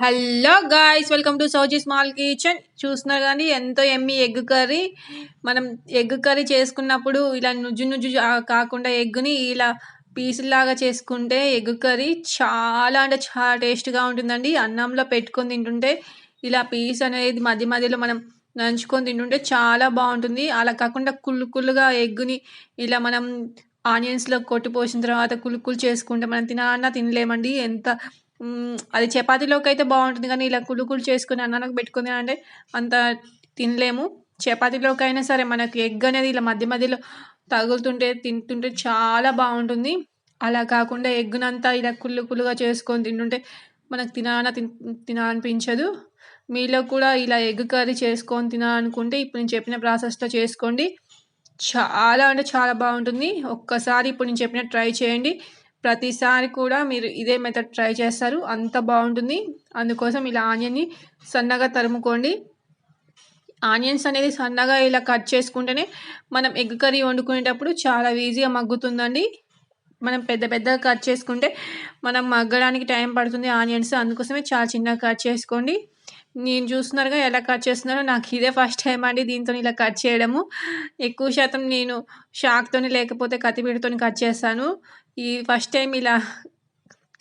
Hello guys welcome to Sowji small kitchen. చూస్తున్నారు కానీ ఎంతో ఎమ్మి ఎగ్ కర్రీ. మనం ఎగ్ కర్రీ చేసుకున్నప్పుడు ఇలా నుజ్జు నుజ్జు కాకుండా ఎగ్గుని ఇలా పీసులాగా చేసుకుంటే ఎగ్ కర్రీ చాలా అంటే చాలా టేస్ట్గా ఉంటుందండి. అన్నంలో పెట్టుకొని తింటుంటే ఇలా పీస్ అనేది మధ్య మధ్యలో మనం నంచుకొని తింటుంటే చాలా బాగుంటుంది. అలా కాకుండా కుళ్ళు కుళ్ళుగా ఎగ్గుని ఇలా మనం ఆనియన్స్లో కొట్టి పోసిన తర్వాత కులుకులు చేసుకుంటే మనం తినాలన్నా తినలేమండి. ఎంత అది చపాతీలోకి అయితే బాగుంటుంది కానీ ఇలా కులుకులు చేసుకుని అన్నానికి పెట్టుకుని అంటే అంత తినలేము. చపాతీలోకి అయినా సరే మనకి ఎగ్ అనేది ఇలా మధ్య మధ్యలో తగులుతుంటే తింటుంటే చాలా బాగుంటుంది. అలా కాకుండా ఎగ్గునంతా ఇలా కుళ్ళు కుళ్ళుగా చేసుకొని తింటుంటే మనకు తినాలన్నా తినాలనిపించదు. మీలో కూడా ఇలా ఎగ్ కర్రీ చేసుకొని తినాలనుకుంటే ఇప్పుడు నేను చెప్పిన ప్రాసెస్లో చేసుకోండి. చాలా అంటే చాలా బాగుంటుంది. ఒక్కసారి ఇప్పుడు నేను చెప్పిన ట్రై చేయండి. ప్రతిసారి కూడా మీరు ఇదే మెథడ్ ట్రై చేస్తారు. అంత బాగుంటుంది. అందుకోసం ఇలా ఆనియన్ని సన్నగా తరుముకోండి. ఆనియన్స్ అనేది సన్నగా ఇలా కట్ చేసుకుంటేనే మనం ఎగ్ కర్రీ వండుకునేటప్పుడు చాలా ఈజీగా మగ్గుతుందండి. మనం పెద్ద పెద్దగా కట్ చేసుకుంటే మనం మగ్గడానికి టైం పడుతుంది ఆనియన్స్. అందుకోసమే చాలా చిన్నగా కట్ చేసుకోండి. నేను చూస్తున్నారుగా ఎలా కట్ చేస్తున్నారో. నాకు ఇదే ఫస్ట్ టైం అండి దీంతో ఇలా కట్ చేయడము. ఎక్కువ శాతం నేను షాక్తోని లేకపోతే కత్తిపీటతో కట్ చేస్తాను. ఈ ఫస్ట్ టైం ఇలా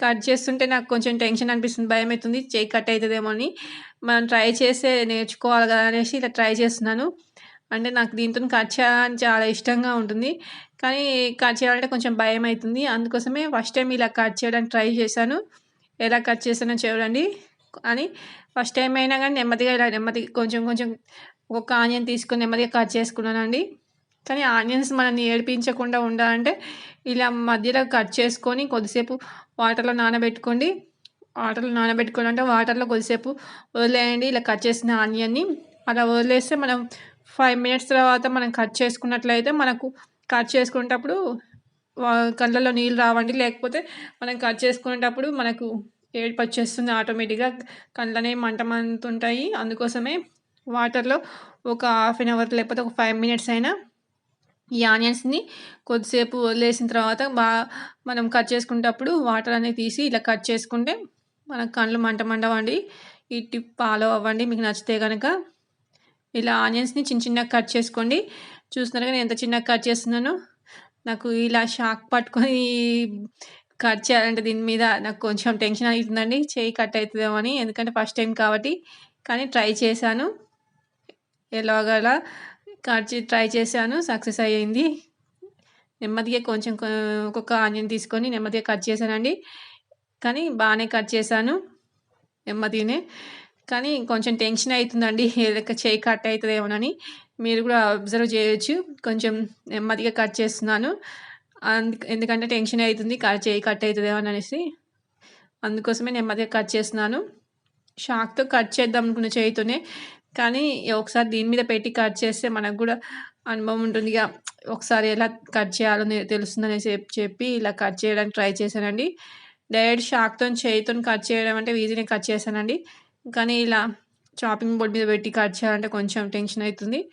కట్ చేస్తుంటే నాకు కొంచెం టెన్షన్ అనిపిస్తుంది భయం అవుతుంది చేయి కట్ అవుతుందేమో అని. మనం ట్రై చేసే నేర్చుకోవాలి కదా అనేసి ఇలా ట్రై చేస్తున్నాను. అంటే నాకు దీంతో కట్ చేయాలని చాలా ఇష్టంగా ఉంటుంది. కానీ కట్ చేయాలంటే కొంచెం భయం అవుతుంది అందుకోసమే ఫస్ట్ టైం ఇలా కట్ చేయడానికి ట్రై చేశాను. ఎలా కట్ చేసానో చూడండి. అని ఫస్ట్ టైం అయినా కానీ నెమ్మదిగా ఇలా నెమ్మదిగా కొంచెం కొంచెం ఒక ఆనియన్ తీసుకొని నెమ్మదిగా కట్ చేసుకున్నానండి. కానీ ఆనియన్స్ మనల్ని ఏడిపించకుండా ఉండాలంటే ఇలా మధ్యలో కట్ చేసుకొని కొద్దిసేపు వాటర్లో నానబెట్టుకోండి. వాటర్లో నానబెట్టుకోండి అంటే వాటర్లో కొద్దిసేపు వదిలేయండి. ఇలా కట్ చేసిన ఆనియన్ని అలా వదిలేస్తే మనం ఫైవ్ మినిట్స్ తర్వాత మనం కట్ చేసుకున్నట్లయితే మనకు కట్ చేసుకునేటప్పుడు కళ్ళల్లో నీళ్ళు రావండి. లేకపోతే మనం కట్ చేసుకునేటప్పుడు మనకు ఏడుపు వచ్చేస్తుంది ఆటోమేటిక్గా. కళ్ళనే మంట మంతుంటాయి అందుకోసమే వాటర్లో ఒక హాఫ్ అన్ అవర్ లేకపోతే ఒక ఫైవ్ మినిట్స్ అయినా ఈ ఆనియన్స్ని కొద్దిసేపు వదిలేసిన తర్వాత బాగా మనం కట్ చేసుకునేటప్పుడు వాటర్ అనేది తీసి ఇలా కట్ చేసుకుంటే మన కళ్ళు మంట మండవండి. ఈ టిప్ ఫాలో అవ్వండి. మీకు నచ్చితే కనుక ఇలా ఆనియన్స్ని చిన్న చిన్నగా కట్ చేసుకోండి. చూస్తున్నారు కానీ ఎంత చిన్నగా కట్ చేస్తున్నానో. నాకు ఇలా షాక్ పట్టుకొని కట్ చేయాలంటే దీని మీద నాకు కొంచెం టెన్షన్ అవుతుందండి. చేయి కట్ అవుతుందేమో అని. ఎందుకంటే ఫస్ట్ టైం కాబట్టి. కానీ ట్రై చేశాను. ఎలాగలా కట్ ట్రై చేశాను. సక్సెస్ అయ్యింది. నెమ్మదిగా కొంచెం ఒక్కొక్క ఆనియన్ తీసుకొని నెమ్మదిగా కట్ చేశానండి. కానీ బాగానే కట్ చేశాను. నెమ్మదిగానే. కానీ కొంచెం టెన్షన్ అవుతుందండి. ఏదైనా చేయి కట్ అవుతుందేమోనని. మీరు కూడా అబ్జర్వ్ చేయొచ్చు. కొంచెం నెమ్మదిగా కట్ చేస్తున్నాను. అందు ఎందుకంటే టెన్షన్ అవుతుంది కట్ చేయి కట్ అవుతుందేమో అనేసి. అందుకోసమే నెమ్మదిగా కట్ చేస్తున్నాను. షాక్తో కట్ చేద్దాం అనుకున్న చేయితోనే. కానీ ఒకసారి దీని మీద పెట్టి కట్ చేస్తే మనకు కూడా అనుభవం ఉంటుంది. ఇక ఒకసారి ఎలా కట్ చేయాలో తెలుస్తుందనేసి తెలుస్తుందని చెప్పి చెప్పి ఇలా కట్ చేయడానికి ట్రై చేశానండి. డైరెక్ట్ షాక్తో చేయితో కట్ చేయడం అంటే ఈజీనే కట్ చేశానండి. కానీ ఇలా చాపింగ్ బోర్డ్ మీద పెట్టి కట్ చేయాలంటే కొంచెం టెన్షన్ అవుతుంది.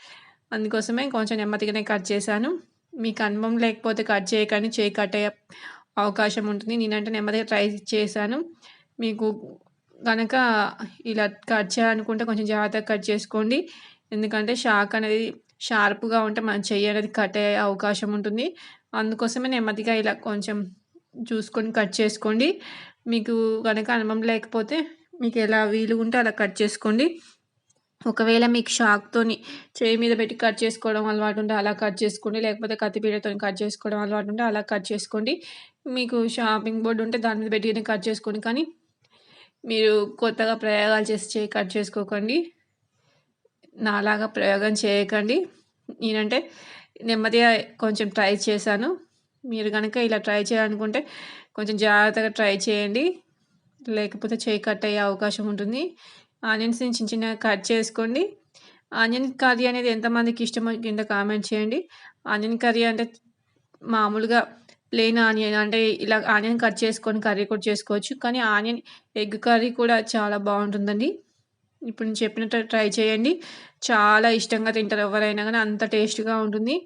అందుకోసమే కొంచెం నెమ్మదిగానే కట్ చేశాను. మీకు అనుభవం లేకపోతే కట్ చేయకండి చేయి కట్ అయ్యే అవకాశం ఉంటుంది. నేనంటే నెమ్మదిగా ట్రై చేశాను. మీకు కనుక ఇలా కట్ చేయాలనుకుంటే కొంచెం జాగ్రత్తగా కట్ చేసుకోండి. ఎందుకంటే షాక్ అనేది షార్ప్గా ఉంటే మన చెయ్యి అనేది కట్ అయ్యే అవకాశం ఉంటుంది. అందుకోసమే నెమ్మదిగా ఇలా కొంచెం చూసుకొని కట్ చేసుకోండి. మీకు కనుక అనుభవం లేకపోతే మీకు ఎలా వీలు ఉంటే అలా కట్ చేసుకోండి. ఒకవేళ మీకు షాక్తోని చేయి మీద పెట్టి కట్ చేసుకోవడం అలవాటు ఉంటే అలా కట్ చేసుకోండి. లేకపోతే కత్తిపీడతో కట్ చేసుకోవడం అలవాటు ఉంటే అలా కట్ చేసుకోండి. మీకు షాపింగ్ బోర్డు ఉంటే దాని మీద పెట్టి కట్ చేసుకోండి. కానీ మీరు కొత్తగా ప్రయోగాలు చేసి చేయి కట్ చేసుకోకండి. నాలాగా ప్రయోగం చేయకండి. నేనంటే నెమ్మదిగా కొంచెం ట్రై చేశాను. మీరు కనుక ఇలా ట్రై చేయాలనుకుంటే కొంచెం జాగ్రత్తగా ట్రై చేయండి. లేకపోతే చేయి కట్ అయ్యే అవకాశం ఉంటుంది. ఆనియన్స్ని చిన్న చిన్నగా కట్ చేసుకోండి. ఆనియన్ కర్రీ అనేది ఎంతమందికి ఇష్టమో కింద కామెంట్ చేయండి. ఆనియన్ కర్రీ అంటే మామూలుగా ప్లెయిన్ ఆనియన్ అంటే ఇలా ఆనియన్ కట్ చేసుకొని కర్రీ కూడా చేసుకోవచ్చు. కానీ ఆనియన్ ఎగ్ కర్రీ కూడా చాలా బాగుంటుందండి. ఇప్పుడు నేను చెప్పినట్టు ట్రై చేయండి. చాలా ఇష్టంగా తింటారు ఎవరైనా కానీ అంత టేస్ట్గా ఉంటుంది.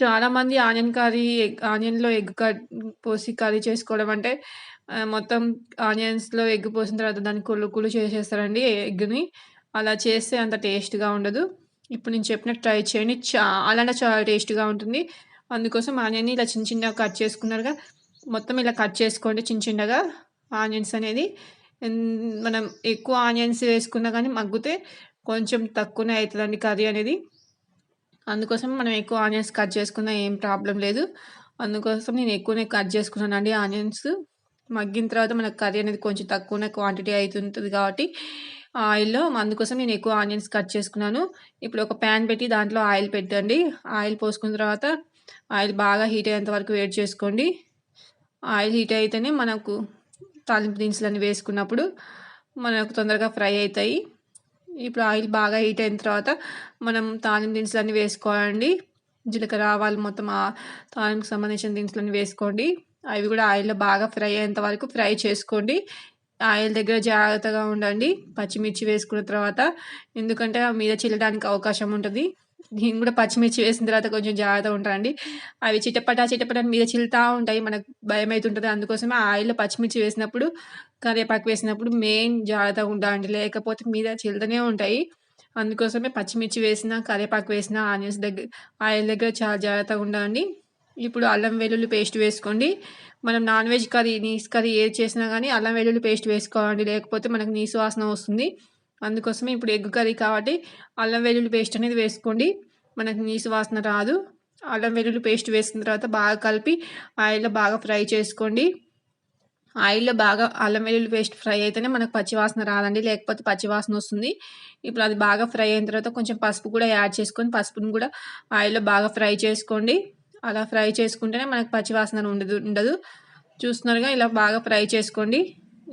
చాలామంది ఆనియన్ కర్రీ ఎగ్ ఆనియన్లో ఎగ్ కట్ పోసి కర్రీ చేసుకోవడం అంటే మొత్తం ఆనియన్స్‌లో ఎగ్ పోసిన తర్వాత దాన్ని కుళ్ళు కుళ్ళు చేసేస్తారండి ఎగ్‌ని. అలా చేస్తే అంత టేస్ట్‌గా ఉండదు. ఇప్పుడు నేను చెప్పినట్టు ట్రై చేయండి. చాలా అంటే చాలా టేస్ట్‌గా ఉంటుంది. అందుకోసం ఆనియన్‌ని ఇలా చిన్న చిన్నగా కట్ చేసుకున్నారుగా మొత్తం ఇలా కట్ చేసుకోండి చిన్న చిన్నగా ఆనియన్స్ అనేది. మనం ఎక్కువ ఆనియన్స్ వేసుకున్నా కానీ మగ్గితే కొంచెం తక్కువనే అవుతుందండి కర్రీ అనేది. అందుకోసం మనం ఎక్కువ ఆనియన్స్ కట్ చేసుకున్నా ఏం ప్రాబ్లం లేదు. అందుకోసం నేను ఎక్కువనే కట్ చేసుకున్నానండి ఆనియన్స్. మగ్గిన తర్వాత మనకు కర్రీ అనేది కొంచెం తక్కువనే క్వాంటిటీ అవుతుంటుంది కాబట్టి ఆయిల్‌లో అందుకోసం నేను ఎక్కువ ఆనియన్స్ కట్ చేసుకున్నాను. ఇప్పుడు ఒక ప్యాన్ పెట్టి దాంట్లో ఆయిల్ పెట్టండి. ఆయిల్ పోసుకున్న తర్వాత ఆయిల్ బాగా హీట్ అయ్యేంత వరకు వెయిట్ చేసుకోండి. ఆయిల్ హీట్ అయితేనే మనకు తాలింపు దినుసులన్నీ వేసుకున్నప్పుడు మనకు తొందరగా ఫ్రై అవుతాయి. ఇప్పుడు ఆయిల్ బాగా హీట్ అయిన తర్వాత మనం తాలింపు దినుసులన్నీ వేసుకోవాలండి. జీలకర్ర, ఆవాలు మొత్తం ఆ తాలింపుకి సంబంధించిన దినుసులన్నీ వేసుకోండి. అవి కూడా ఆయిల్‌లో బాగా ఫ్రై అయ్యేంత వరకు ఫ్రై చేసుకోండి. ఆయిల్ దగ్గర జాగ్రత్తగా ఉండండి. పచ్చిమిర్చి వేసుకున్న తర్వాత ఎందుకంటే మీద చిల్లడానికి అవకాశం ఉంటుంది. నేను కూడా పచ్చిమిర్చి వేసిన తర్వాత కొంచెం జాగ్రత్తగా ఉంటానండి. అవి చిటపట చిటపట మీద చిల్లుతూ ఉంటాయి. మనకు భయం అవుతుంటుంది అందుకోసమే ఆయిల్‌లో పచ్చిమిర్చి వేసినప్పుడు, కరివేపాకు వేసినప్పుడు మెయిన్ జాగ్రత్తగా ఉండాలండి. లేకపోతే మీద చిల్లుతూనే ఉంటాయి. అందుకోసమే పచ్చిమిర్చి వేసిన, కరివేపాకు వేసిన ఆనియన్స్ దగ్గర ఆయిల్ దగ్గర చాలా జాగ్రత్తగా ఉండాలండి. ఇప్పుడు అల్లం వెల్లుల్లి పేస్ట్ వేసుకోండి. మనం నాన్ వెజ్ కర్రీ, నీస్ కర్రీ ఏది చేసినా కానీ అల్లం వెల్లుల్లి పేస్ట్ వేసుకోవాలండి. లేకపోతే మనకు నీసు వాసన వస్తుంది. అందుకోసమే ఇప్పుడు ఎగ్ కర్రీ కాబట్టి అల్లం వెల్లుల్లి పేస్ట్ అనేది వేసుకోండి. మనకు నీసు వాసన రాదు. అల్లం వెల్లుల్లి పేస్ట్ వేసుకున్న తర్వాత బాగా కలిపి ఆయిల్‌లో బాగా ఫ్రై చేసుకోండి. ఆయిల్‌లో బాగా అల్లం వెల్లుల్లి పేస్ట్ ఫ్రై అయితేనే మనకు పచ్చివాసన రాదండి. లేకపోతే పచ్చివాసన వస్తుంది. ఇప్పుడు అది బాగా ఫ్రై అయిన తర్వాత కొంచెం పసుపు కూడా యాడ్ చేసుకొని పసుపుని కూడా ఆయిల్‌లో బాగా ఫ్రై చేసుకోండి. అలా ఫ్రై చేసుకుంటేనే మనకు పచ్చివాసన ఉండదు ఉండదు. చూస్తున్నారుగా ఇలా బాగా ఫ్రై చేసుకోండి.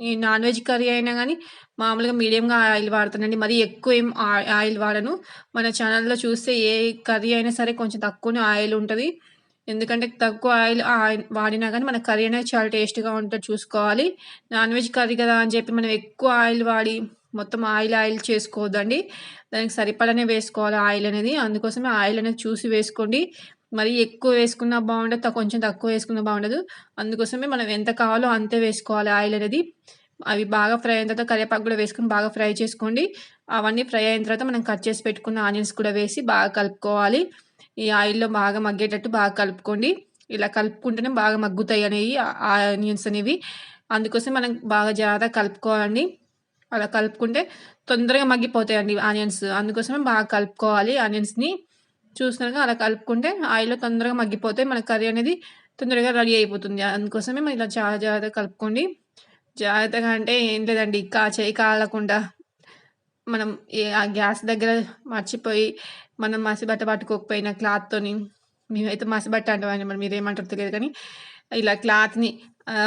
ఈ నాన్ వెజ్ కర్రీ అయినా కానీ మామూలుగా మీడియంగా ఆయిల్ వాడతానండి. మరీ ఎక్కువ ఏం ఆయిల్ వాడను. మన ఛానల్‌లో చూస్తే ఏ కర్రీ అయినా సరే కొంచెం తక్కువనే ఆయిల్ ఉంటుంది ఎందుకంటే తక్కువ ఆయిల్ ఆయిల్ వాడినా కానీ మన కర్రీ అనేది చాలా టేస్ట్‌గా ఉంటుంది చూసుకోవాలి. నాన్ వెజ్ కర్రీ కదా అని చెప్పి మనం ఎక్కువ ఆయిల్ వాడి మొత్తం ఆయిల్ ఆయిల్ చేసుకోవద్దండి. దానికి సరిపడనే వేసుకోవాలి ఆయిల్ అనేది. అందుకోసమే ఆయిల్ అనేది చూసి వేసుకోండి. మరి ఎక్కువ వేసుకున్నా బాగుండదు. కొంచెం తక్కువ వేసుకున్నా బాగుండదు. అందుకోసమే మనం ఎంత కావాలో అంతే వేసుకోవాలి ఆయిల్ అనేది. అవి బాగా ఫ్రై అయిన తర్వాత కరివేపాకు కూడా వేసుకొని బాగా ఫ్రై చేసుకోండి. అవన్నీ ఫ్రై అయిన తర్వాత మనం కట్ చేసి పెట్టుకున్న ఆనియన్స్ కూడా వేసి బాగా కలుపుకోవాలి. ఈ ఆయిల్‌లో బాగా మగ్గేటట్టు బాగా కలుపుకోండి. ఇలా కలుపుకుంటేనే బాగా మగ్గుతాయి అనేవి ఆనియన్స్ అనేవి. అందుకోసం మనం బాగా జాగ్రత్తగా కలుపుకోవాలండి. అలా కలుపుకుంటే తొందరగా మగ్గిపోతాయండి ఆనియన్స్. అందుకోసమే బాగా కలుపుకోవాలి ఆనియన్స్‌ని. చూస్తున్నారుగా అలా కలుపుకుంటే ఆయిల్‌లో తొందరగా మగ్గిపోతే మన కర్రీ అనేది తొందరగా రెడీ అయిపోతుంది. అందుకోసమే మనం ఇలా చాలా జాగ్రత్తగా కలుపుకోండి. జాగ్రత్తగా అంటే ఏం లేదండి. కా చేయి కాలకుండా మనం ఆ గ్యాస్ దగ్గర మర్చిపోయి మనం మసిబట్ట పట్టుకోకపోయినా క్లాత్‌తోని మేమైతే మసిబట్ట అంటామండి. మరి మీరేమంటారు తెలియదు కానీ ఇలా క్లాత్‌ని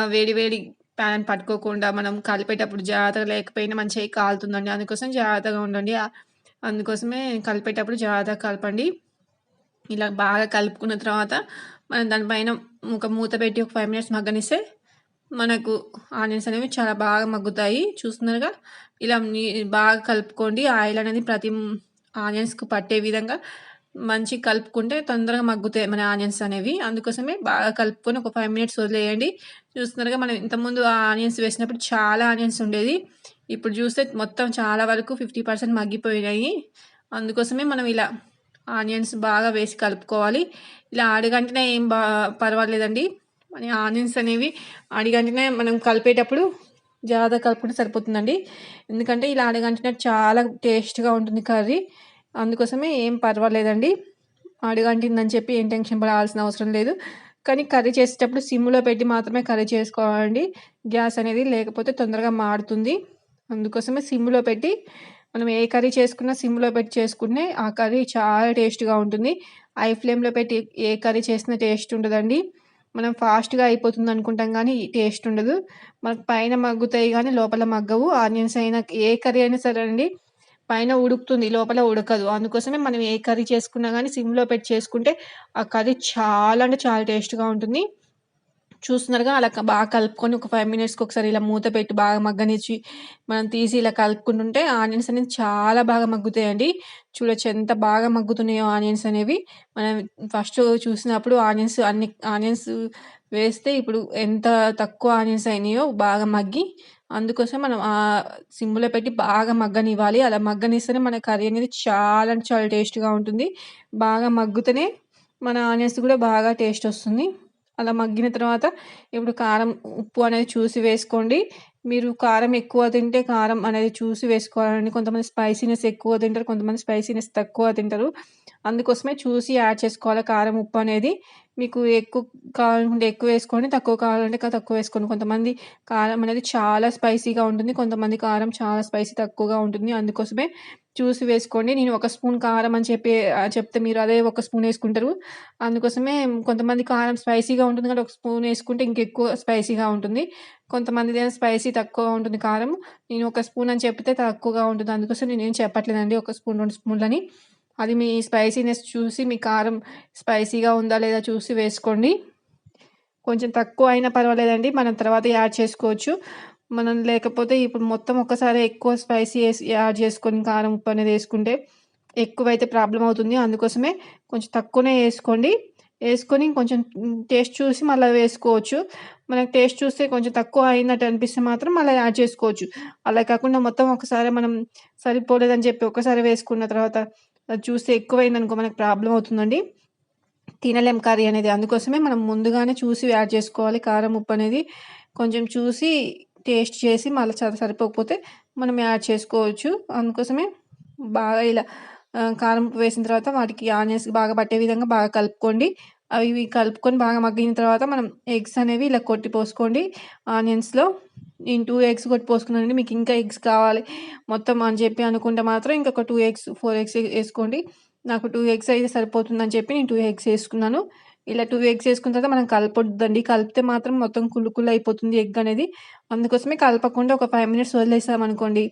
వేడి వేడి ప్యాన్ పట్టుకోకుండా మనం కలిపేటప్పుడు జాగ్రత్తగా లేకపోయినా మన చేయి కాలుతుందండి. అందుకోసం జాగ్రత్తగా ఉండండి. అందుకోసమే కలిపేటప్పుడు జాగ్రత్తగా కలపండి. ఇలా బాగా కలుపుకున్న తర్వాత మనం దానిపైన ఒక మూత పెట్టి ఒక ఫైవ్ మినిట్స్ మగ్గనిస్తే మనకు ఆనియన్స్ అనేవి చాలా బాగా మగ్గుతాయి. చూస్తున్నారుగా? ఇలా బాగా కలుపుకోండి. ఆయిల్ అనేది ప్రతి ఆనియన్స్కు పట్టే విధంగా మంచి కలుపుకుంటే తొందరగా మగ్గుతాయి మన ఆనియన్స్ అనేవి. అందుకోసమే బాగా కలుపుకొని ఒక ఫైవ్ మినిట్స్ వదిలేయండి. చూస్తున్నారుగా? మనం ఇంతకుముందు ఆనియన్స్ వేసినప్పుడు చాలా ఆనియన్స్ ఉండేది. ఇప్పుడు చూస్తే మొత్తం చాలా వరకు ఫిఫ్టీ పర్సెంట్ మగ్గిపోయినాయి. అందుకోసమే మనం ఇలా ఆనియన్స్ బాగా వేసి కలుపుకోవాలి. ఇలా అడుగంటనే ఏం బా పర్వాలేదండి. మన ఆనియన్స్ అనేవి అడిగంటనే మనం కలిపేటప్పుడు జాగ్రత్త కలుపుకుంటే సరిపోతుందండి. ఎందుకంటే ఇలా అడగంటినట్టు చాలా టేస్ట్గా ఉంటుంది కర్రీ. అందుకోసమే ఏం పర్వాలేదండి. అడుగంటిందని చెప్పి ఏం టెన్షన్ పడాల్సిన అవసరం లేదు. కానీ కర్రీ చేసేటప్పుడు సిమ్లో పెట్టి మాత్రమే కర్రీ చేసుకోవాలండి. గ్యాస్ అనేది లేకపోతే తొందరగా మాడుతుంది అందుకోసమే సిమ్లో పెట్టి మనం ఏ కర్రీ చేసుకున్నా సిమ్లో పెట్టి చేసుకుంటే ఆ కర్రీ చాలా టేస్ట్గా ఉంటుంది. ఐ ఫ్లేమ్లో పెట్టి ఏ కర్రీ చేసినా టేస్ట్ ఉండదండి. మనం ఫాస్ట్గా అయిపోతుంది అనుకుంటాం కానీ టేస్ట్ ఉండదు. మనకు పైన మగ్గుతాయి కానీ లోపల మగ్గవు. ఆనియన్స్ అయినా ఏ కర్రీ అయినా సరే అండి పైన ఉడుకుతుంది లోపల ఉడకదు. అందుకోసమే మనం ఏ కర్రీ చేసుకున్నా కానీ సిమ్లో పెట్టి చేసుకుంటే ఆ కర్రీ చాలా అంటే చాలా టేస్ట్గా ఉంటుంది. చూస్తున్నారుగా అలా బాగా కలుపుకొని ఒక ఫైవ్ మినిట్స్కి ఒకసారి ఇలా మూత పెట్టి బాగా మగ్గనిచ్చి మనం తీసి ఇలా కలుపుకుంటుంటే ఆనియన్స్ అనేది చాలా బాగా మగ్గుతాయండి. చూడొచ్చు ఎంత బాగా మగ్గుతున్నాయో ఆనియన్స్ అనేవి. మనం ఫస్ట్ చూసినప్పుడు ఆనియన్స్ అన్ని ఆనియన్స్ వేస్తే ఇప్పుడు ఎంత తక్కువ ఆనియన్స్ అయినాయో బాగా మగ్గి అందుకోసం మనం ఆ సిమ్లో పెట్టి బాగా మగ్గనివ్వాలి. అలా మగ్గనిస్తేనే మన కర్రీ అనేది చాలా అంటే చాలా టేస్ట్గా ఉంటుంది. బాగా మగ్గుతూనే మన ఆనియన్స్ కూడా బాగా టేస్ట్ వస్తుంది. అలా మగ్గిన తర్వాత ఇప్పుడు కారం ఉప్పు అనేది చూసి వేసుకోండి. మీరు కారం ఎక్కువ తింటే కారం అనేది చూసి వేసుకోవాలండి. కొంతమంది స్పైసీనెస్ ఎక్కువ తింటారు కొంతమంది స్పైసీనెస్ తక్కువ తింటారు. అందుకోసమే చూసి యాడ్ చేసుకోవాలి కారం ఉప్పు అనేది. మీకు ఎక్కువ కావాలనుకుంటే ఎక్కువ వేసుకోండి తక్కువ కావాలంటే తక్కువ వేసుకోండి. కొంతమంది కారం అనేది చాలా స్పైసీగా ఉంటుంది కొంతమంది కారం చాలా స్పైసీ తక్కువగా ఉంటుంది. అందుకోసమే చూసి వేసుకోండి. నేను ఒక స్పూన్ కారం అని చెప్పి చెప్తే మీరు అదే ఒక స్పూన్ వేసుకుంటారు. అందుకోసమే కొంతమంది కారం స్పైసీగా ఉంటుంది కానీ ఒక స్పూన్ వేసుకుంటే ఇంకెక్కువ స్పైసీగా ఉంటుంది. కొంతమంది స్పైసీ తక్కువగా ఉంటుంది కారం నేను ఒక స్పూన్ అని చెప్తే తక్కువగా ఉంటుంది. అందుకోసం నేను ఏం చెప్పట్లేదండి. ఒక స్పూన్ రెండు స్పూన్లని. అది మీ స్పైసీనెస్ చూసి మీ కారం స్పైసీగా ఉందా లేదా చూసి వేసుకోండి. కొంచెం తక్కువ అయినా పర్వాలేదండి. మనం తర్వాత యాడ్ చేసుకోవచ్చు. మనం లేకపోతే ఇప్పుడు మొత్తం ఒక్కసారి ఎక్కువ స్పైసీ వేసి యాడ్ చేసుకొని కారం ఉప్పు అనేది వేసుకుంటే ఎక్కువైతే ప్రాబ్లం అవుతుంది. అందుకోసమే కొంచెం తక్కువనే వేసుకోండి. వేసుకొని కొంచెం టేస్ట్ చూసి మళ్ళీ వేసుకోవచ్చు. మనకు టేస్ట్ చూస్తే కొంచెం తక్కువ అయినట్టు అనిపిస్తే మాత్రం మళ్ళీ యాడ్ చేసుకోవచ్చు. అలా కాకుండా మొత్తం ఒకసారి మనం సరిపోలేదని చెప్పి ఒకసారి వేసుకున్న తర్వాత చూస్తే ఎక్కువైందనుకో మనకు ప్రాబ్లం అవుతుందండి. తినలేం కర్రీ అనేది. అందుకోసమే మనం ముందుగానే చూసి యాడ్ చేసుకోవాలి. కారం ఉప్పు అనేది కొంచెం చూసి టేస్ట్ చేసి మళ్ళీ సరిపోకపోతే మనం యాడ్ చేసుకోవచ్చు. అందుకోసమే బాగా ఇలా కారం ఉప్పు వేసిన తర్వాత వాటికి ఆనియన్స్ బాగా పట్టే విధంగా బాగా కలుపుకోండి. అవి కలుపుకొని బాగా మగ్గిన తర్వాత మనం ఎగ్స్ అనేవి ఇలా కొట్టి పోసుకోండి. ఆనియన్స్లో నేను టూ ఎగ్స్ కొట్టి పోసుకున్నానండి మీకు ఇంకా ఎగ్స్ కావాలి మొత్తం అని చెప్పి అనుకుంటే మాత్రం ఇంకొక టూ ఎగ్స్ ఫోర్ ఎగ్స్ వేసుకోండి. నాకు టూ ఎగ్స్ అయితే సరిపోతుందని చెప్పి నేను టూ ఎగ్స్ వేసుకున్నాను. ఇలా టూ ఎగ్స్ వేసుకున్న తర్వాత మనం కలపొద్దండి. కలిపితే మాత్రం మొత్తం కుళ్ళు కుళ్ళు అయిపోతుంది ఎగ్ అనేది. అందుకోసమే కలపకుండా ఒక ఫైవ్ మినిట్స్ వదిలేసామనుకోండి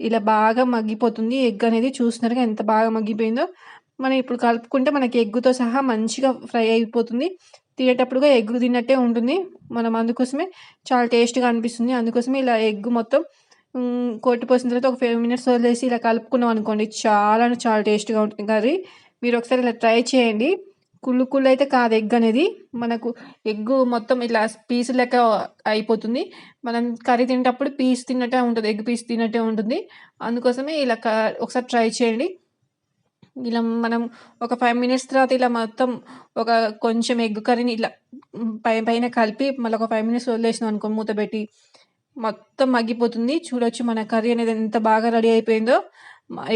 ఇలా బాగా మగ్గిపోతుంది ఎగ్ అనేది. చూస్తున్నారుగా ఎంత బాగా మగ్గిపోయిందో. మనం ఇప్పుడు కలుపుకుంటే మనకి ఎగ్గుతో సహా మంచిగా ఫ్రై అయిపోతుంది. తినేటప్పుడుగా ఎగ్ తిన్నట్టే ఉంటుంది. మనం అందుకోసమే చాలా టేస్ట్గా అనిపిస్తుంది. అందుకోసమే ఇలా ఎగ్ మొత్తం కొట్టిపోసిన తర్వాత ఒక ఫైవ్ మినిట్స్ వదిలేసి ఇలా కలుపుకున్నాం అనుకోండి చాలా చాలా టేస్ట్గా ఉంటుంది. కర్రీ మీరు ఒకసారి ఇలా ట్రై చేయండి. కుళ్ళు కుళ్ళు అయితే కాదు ఎగ్ అనేది. మనకు ఎగ్ మొత్తం ఇట్లా పీస్ లెక్క అయిపోతుంది. మనం కర్రీ తినేటప్పుడు పీస్ తిన్నట్టే ఉంటుంది ఎగ్ పీస్ తిన్నట్టే ఉంటుంది. అందుకోసమే ఇలా ఒకసారి ట్రై చేయండి. ఇలా మనం ఒక ఫైవ్ మినిట్స్ తర్వాత ఇలా మొత్తం ఒక కొంచెం ఎగ్ కర్రీని ఇలా పై పైన కలిపి మళ్ళీ ఒక ఫైవ్ మినిట్స్ వదిలేసినాం అనుకో మూత పెట్టి మొత్తం మగ్గిపోతుంది. చూడొచ్చు మన కర్రీ అనేది ఎంత బాగా రెడీ అయిపోయిందో.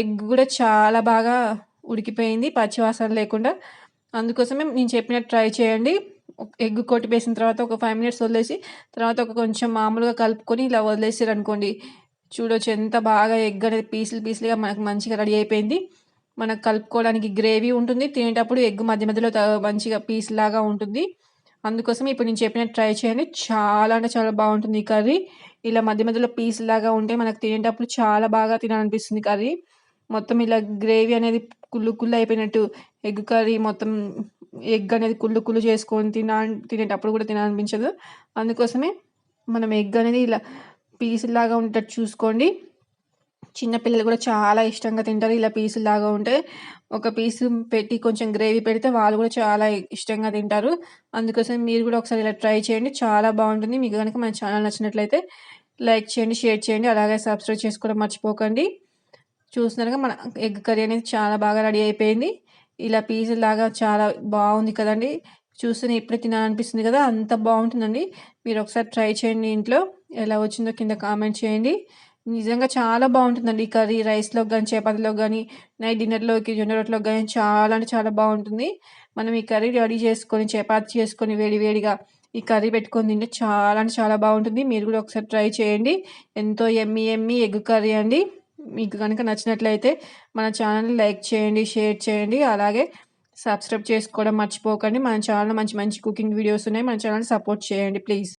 ఎగ్ కూడా చాలా బాగా ఉడికిపోయింది పచ్చివాసన లేకుండా. అందుకోసమే నేను చెప్పినట్టు ట్రై చేయండి. ఎగ్ కొట్టిపేసిన తర్వాత ఒక ఫైవ్ మినిట్స్ వదిలేసి తర్వాత ఒక కొంచెం మామూలుగా కలుపుకొని ఇలా వదిలేసారు అనుకోండి చూడొచ్చు ఎంత బాగా ఎగ్ అనేది పీసులు పీసులుగా మనకు మంచిగా రెడీ అయిపోయింది. మనకు కలుపుకోవడానికి గ్రేవీ ఉంటుంది. తినేటప్పుడు ఎగ్ మధ్య మధ్యలో మంచిగా పీస్ లాగా ఉంటుంది. అందుకోసం ఇప్పుడు నేను చెప్పినట్టు ట్రై చేయండి. చాలా అంటే చాలా బాగుంటుంది ఈ కర్రీ. ఇలా మధ్య మధ్యలో పీస్ లాగా ఉంటే మనకు తినేటప్పుడు చాలా బాగా తినాలనిపిస్తుంది కర్రీ. మొత్తం ఇలా గ్రేవీ అనేది కుళ్ళు కుళ్ళు అయిపోయినట్టు ఎగ్ కర్రీ మొత్తం ఎగ్ అనేది కుళ్ళు కుళ్ళు చేసుకొని తిన తినేటప్పుడు కూడా తినాలనిపించదు. అందుకోసమే మనం ఎగ్ అనేది ఇలా పీస్ లాగా ఉండేటట్టు చూసుకోండి. చిన్నపిల్లలు కూడా చాలా ఇష్టంగా తింటారు. ఇలా పీసులాగా ఉంటే ఒక పీసు పెట్టి కొంచెం గ్రేవీ పెడితే వాళ్ళు కూడా చాలా ఇష్టంగా తింటారు. అందుకోసం మీరు కూడా ఒకసారి ఇలా ట్రై చేయండి. చాలా బాగుంటుంది. మీకు కనుక మన ఛానల్ నచ్చినట్లయితే లైక్ చేయండి షేర్ చేయండి. అలాగే సబ్స్క్రైబ్ చేసుకోవడం మర్చిపోకండి. చూస్తున్నారుగా మన ఎగ్ కర్రీ అనేది చాలా బాగా రెడీ అయిపోయింది. ఇలా లాగా చాలా బాగుంది కదండి. చూస్తేనే ఇప్పుడే తినాలనిపిస్తుంది కదా అంత బాగుంటుందండి. మీరు ఒకసారి ట్రై చేయండి ఇంట్లో. ఎలా వచ్చిందో కింద కామెంట్ చేయండి. నిజంగా చాలా బాగుంటుందండి. ఈ కర్రీ రైస్లో కానీ చపాతీలో కానీ నైట్ డిన్నర్లోకి జొన్న రొట్టెలోకి కానీ చాలా అంటే చాలా బాగుంటుంది. మనం ఈ కర్రీ రెడీ చేసుకొని చపాతి చేసుకొని వేడి వేడిగా ఈ కర్రీ పెట్టుకొని తింటే చాలా అంటే చాలా బాగుంటుంది. మీరు కూడా ఒకసారి ట్రై చేయండి. ఎంతో ఎమ్మి ఎమ్మి ఎగ్ కర్రీ అండి. మీకు కనుక నచ్చినట్లయితే మన ఛానల్ని లైక్ చేయండి షేర్ చేయండి. అలాగే సబ్స్క్రైబ్ చేసుకోవడం మర్చిపోకండి. మన ఛానల్ మంచి మంచి కుకింగ్ వీడియోస్ ఉన్నాయి. మన ఛానల్ సపోర్ట్ చేయండి ప్లీజ్.